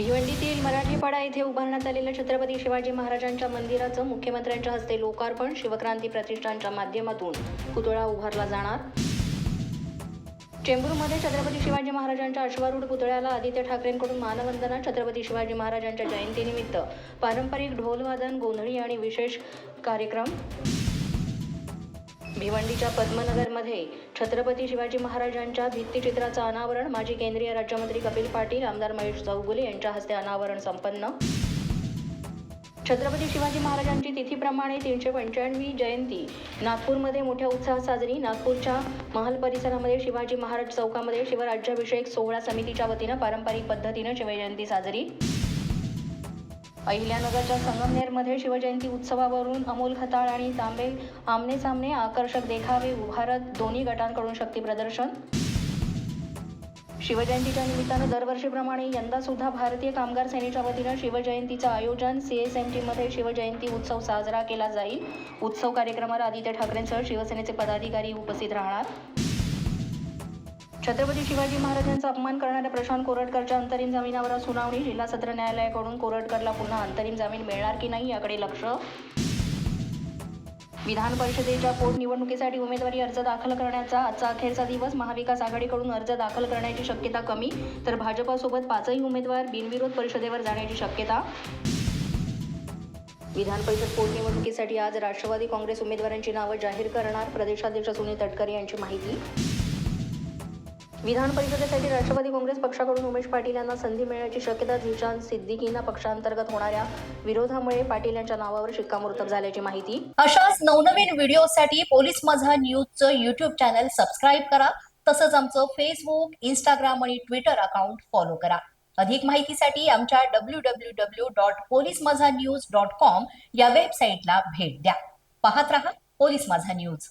भिवंडीतील मराठीपाडा येथे उभारण्यात आलेल्या छत्रपती शिवाजी महाराजांच्या मंदिराचं मुख्यमंत्र्यांच्या हस्ते लोकार्पण शिवक्रांती प्रतिष्ठानच्या माध्यमातून पुतळा उभारला जाणार. चेंबूरमध्ये छत्रपती शिवाजी महाराजांच्या अश्वारूढ पुतळ्याला आदित्य ठाकरेंकडून मानवंदना छत्रपती शिवाजी महाराजांच्या जयंतीनिमित्त पारंपरिक ढोलवादन गोंधळी आणि विशेष कार्यक्रम. भिवंडीच्या पद्मनगरमध्ये छत्रपती शिवाजी महाराजांच्या भित्तिचित्राचं अनावरण माजी केंद्रीय राज्यमंत्री कपिल पाटील आमदार महेश चौगुले यांच्या हस्ते अनावरण संपन्न. छत्रपती शिवाजी महाराजांची तिथीप्रमाणे तीनशे पंच्याण्णवी जयंती नागपूरमध्ये मोठ्या उत्साहात साजरी नागपूरच्या महल परिसरामध्ये शिवाजी महाराज चौकामध्ये शिवराज्याभिषेक सोहळा समितीच्या वतीनं पारंपरिक पद्धतीनं शिवजयंती साजरी. अहिल्यानगरच्या संगमनेरमध्ये शिवजयंती उत्सवावरून अमोल खताळ आणि तांबे आमने सामने आकर्षक देखावे उभारत दोन्ही गटांकडून शक्ती प्रदर्शन. शिवजयंतीच्या निमित्तानं दरवर्षीप्रमाणे यंदा सुद्धा भारतीय कामगार सेनेच्या वतीनं शिवजयंतीचं आयोजन सीएसएमटीमध्ये शिवजयंती उत्सव साजरा केला जाईल. उत्सव कार्यक्रमाला आदित्य ठाकरेंसह शिवसेनेचे पदाधिकारी उपस्थित राहणार. छत्रपती शिवाजी महाराजांचा अपमान करणाऱ्या प्रशांत कोरटकरच्या अंतरिम जामिनावर सुनावणी. जिल्हा सत्र न्यायालयाकडून कोरटकरला पुन्हा अंतरिम जामीन मिळणार की नाही याकडे लक्ष? विधान परिषदेच्या पोटनिवडणुकीसाठी उमेदवारी अर्ज दाखल करण्याचा आजचा अखेरचा दिवस. महाविकास आघाडीकडून अर्ज दाखल करण्याची शक्यता कमी तर भाजपासोबत पाचही उमेदवार बिनविरोध परिषदेवर जाण्याची शक्यता. विधान परिषद पोटनिवडणुकीसाठी आज राष्ट्रवादी काँग्रेस उमेदवारांची नावं जाहीर करणार प्रदेशाध्यक्ष सुनील तटकरे यांची माहिती. विधान परिषदेसाठी राष्ट्रवादी काँग्रेस पक्षाकडून उमेश पाटील यांना संधी मिळण्याची शक्यता झिशान सिद्दीकींना पक्षांतर्गत होणाऱ्या विरोधामुळे पाटील यांच्या नावावर शिक्कामोर्तब झाल्याची माहिती. अशाच नवनवीन व्हिडिओसाठी पोलीस माझा न्यूजचं युट्यूब चॅनल सबस्क्राईब करा. तसंच आमचं फेसबुक इंस्टाग्राम आणि ट्विटर अकाउंट फॉलो करा. अधिक माहितीसाठी आमच्या W W W dot police Majha news dot com या वेबसाईटला भेट द्या. पाहत रहा पोलीस माझा न्यूज